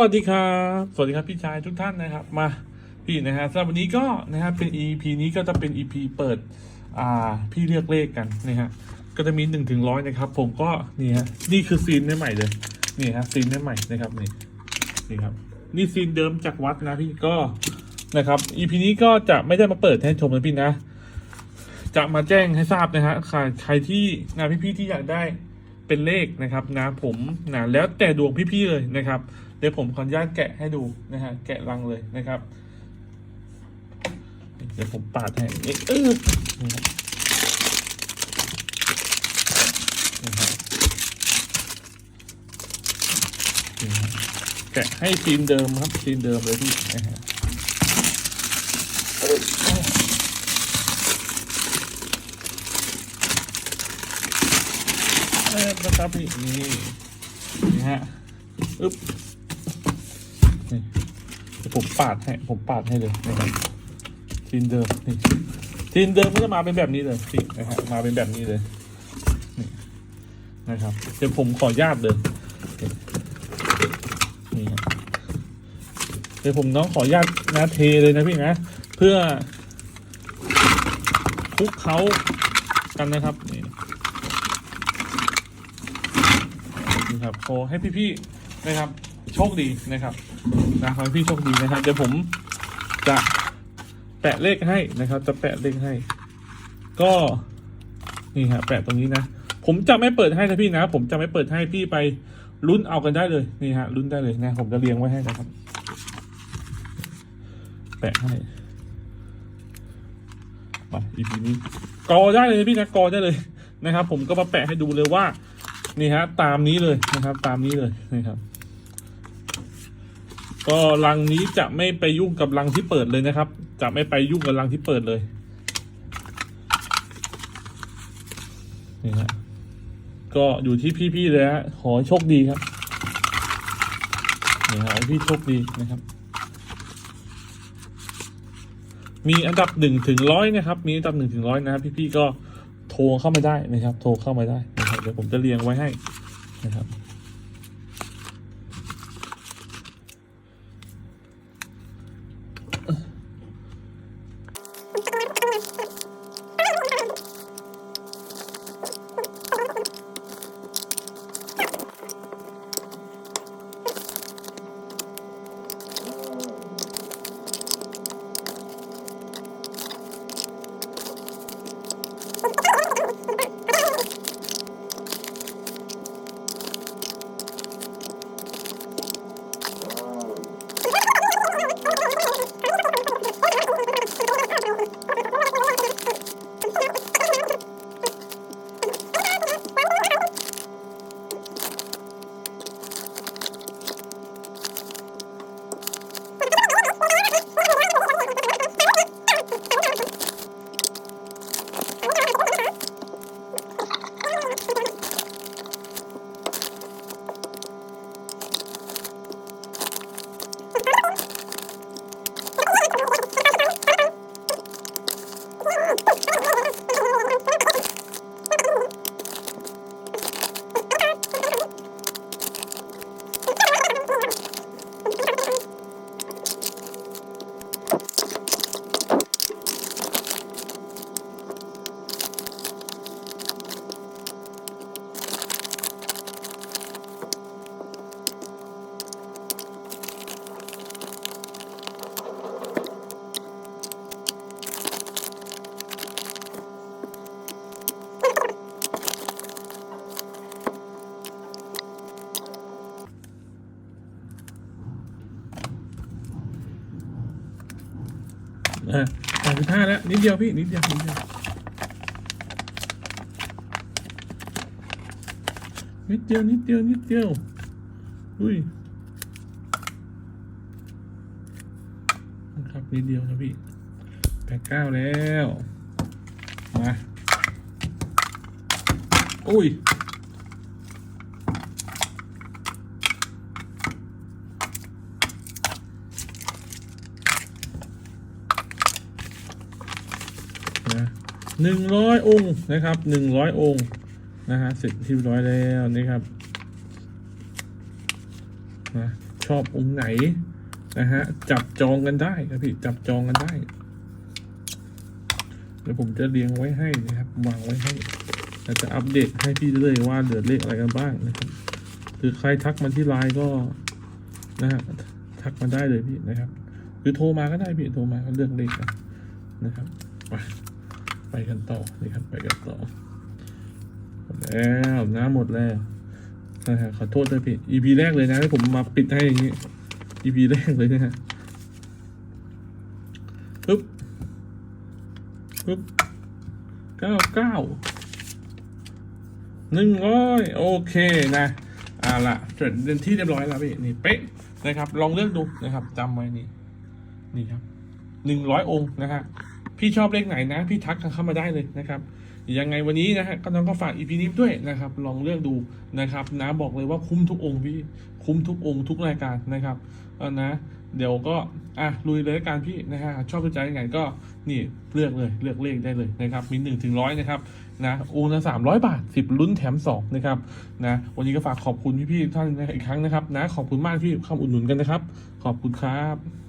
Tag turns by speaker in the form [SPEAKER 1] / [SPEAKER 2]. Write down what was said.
[SPEAKER 1] สวัสดีครับ สวัสดีครับพี่ชายทุกท่านนะครับ มาพี่นะฮะสำหรับวันนี้ก็นะครับเป็น EP นี้ก็จะเป็น EP เปิดอ่าพี่เลือกเลขกันนะฮะก็จะมีหนึ่งถึงร้อยนะครับ ผมก็นี่ฮะนี่คือซีนใหม่เลยนี่ฮะซีนใหม่นะครับนี่นี่ครับนี่ซีนเดิมจากวัดนะพี่ก็นะครับ EP นี้ก็จะไม่ได้มาเปิดให้ชมนะพี่นะ จะมาแจ้งให้ทราบนะฮะใครใครที่นะพี่ๆที่อยากได้เป็นเลขนะครับนะผมนะแล้วแต่ดวงพี่ๆเลยนะครับ เดี๋ยวผมขออนุญาตแกะให้ดูนะฮะแกะลังเลยนะครับ เดี๋ยวผมปาดให้เออแกะให้ซีนเดิมครับซีนเดิมเลยพี่นะฮะนะครับนี่นี่นี่ฮะอึ๊บ นี่เดี๋ยวผมปาดให้ผมปาดให้เลยนะครับทีนเดิมนี่ทีนเดิมก็จะมาเป็นแบบนี้เลยนี่นะฮะมาเป็นแบบนี้เลยนี่นะครับเดี๋ยวผมขอญาตเลยนี่เดี๋ยวผมน้องขอญาตนะเทเลยนะพี่นะเพื่อคลุกเขากันนะครับนี่นะครับขอให้พี่ๆนะครับ โชคดีนะครับนะขอให้พี่โชคดีนะครับ เดี๋ยวผมจะแปะเลขให้นะครับ จะแปะเลขให้ ก็นี่ฮะแปะตรงนี้นะ ผมจะไม่เปิดให้นะพี่นะ ผมจะไม่เปิดให้พี่ไปลุ้นเอากันได้เลยนี่ฮะลุ้นได้เลยนะ ผมจะเรียงไว้ให้นะครับ แปะให้มาอีพีนี้กอได้เลยพี่นะกอได้เลยนะครับ ผมก็มาแปะให้ดูเลยว่า นี่ฮะ ตามนี้เลยนะครับ ตามนี้เลยนะครับ ก็รังนี้จะไม่ไปยุ่งกับรังที่เปิดเลยนะครับ จะไม่ไปยุ่งกับรังที่เปิดเลยนี่ฮะก็อยู่ที่พี่ๆเลยฮะขอให้โชคดีครับนี่ฮะให้พี่โชคดีนะครับ มีอันดับหนึ่งถึงร้อยนะครับ มีอันดับหนึ่งถึงร้อยนะครับพี่ๆก็โทรเข้ามาได้นะครับ โทรเข้ามาได้นะครับเดี๋ยวผมจะเรียงไว้ให้นะครับ สิบห้าแล้ว นิดเดียวพี่ นิดเดียวนิดเดียวนิดเดียวนิดเดียวนิดเดียวอุ้ยนะครับนิดเดียวนะพี่แปดเก้าแล้ว มา อุ้ยนะ หนึ่งร้อยองค์นะครับหนึ่งร้อยองค์นะฮะเสร็จที่ร้อยแล้วนี่ครับนะชอบองค์ไหนนะฮะจับจองกันได้ครับพี่จับจองกันได้เดี๋ยวผมจะเรียงไว้ให้นะครับวางไว้ให้แล้วจะอัปเดตให้พี่เลยว่าเหลือดเลขอะไรกันบ้างนะครับหรือใครทักมาที่ไลน์ก็นะฮะทักมาได้เลยพี่นะครับ หรือโทรมาก็ได้พี่โทรมาก็เลือกเลขนะครับไป ไปกันต่อนี่ครับไปกันต่อหมดแล้วน้ำหมดแล้วนะฮะขอโทษด้วยพี่ EP แรกเลยนะที่ผมมาปิดให้อย่างนี้ EP แรกเลยนะฮะปึ๊บปึ๊บเก้าเก้าหนึ่งร้อยโอเคนะอ่าละจดเดินที่เรียบร้อยแล้วพี่นี่เป๊ะนะครับ ลองเลือกดูนะครับจำไว้นี่นี่ครับหนึ่งร้อยองค์นะฮะ พี่ชอบเลขไหนนะ พี่ทักกันเข้ามาได้เลยนะครับยังไงวันนี้นะฮะก็ต้องก็ฝากอีพีนี้ด้วยนะครับ ลองเลือกดูนะครับนะบอกเลยว่าคุ้มทุกองค์พี่คุ้มทุกองค์ทุกรายการนะครับเอานะ เดี๋ยวก็อะลุยเลยการพี่นะฮะชอบใจยังไงก็นี่เลือกเลยเลือกเลขได้เลยนะครับมีหนึ่งถึงร้อยนะครับนะองค์ละสามร้อยบาทสิบลุ้นแถมสองนะครับนะวันนี้ก็ฝากขอบคุณพี่ๆทุกท่านอีกครั้งนะครับนะขอบคุณมากที่เข้ามาอุดหนุนกันนะครับ ขอบคุณครับ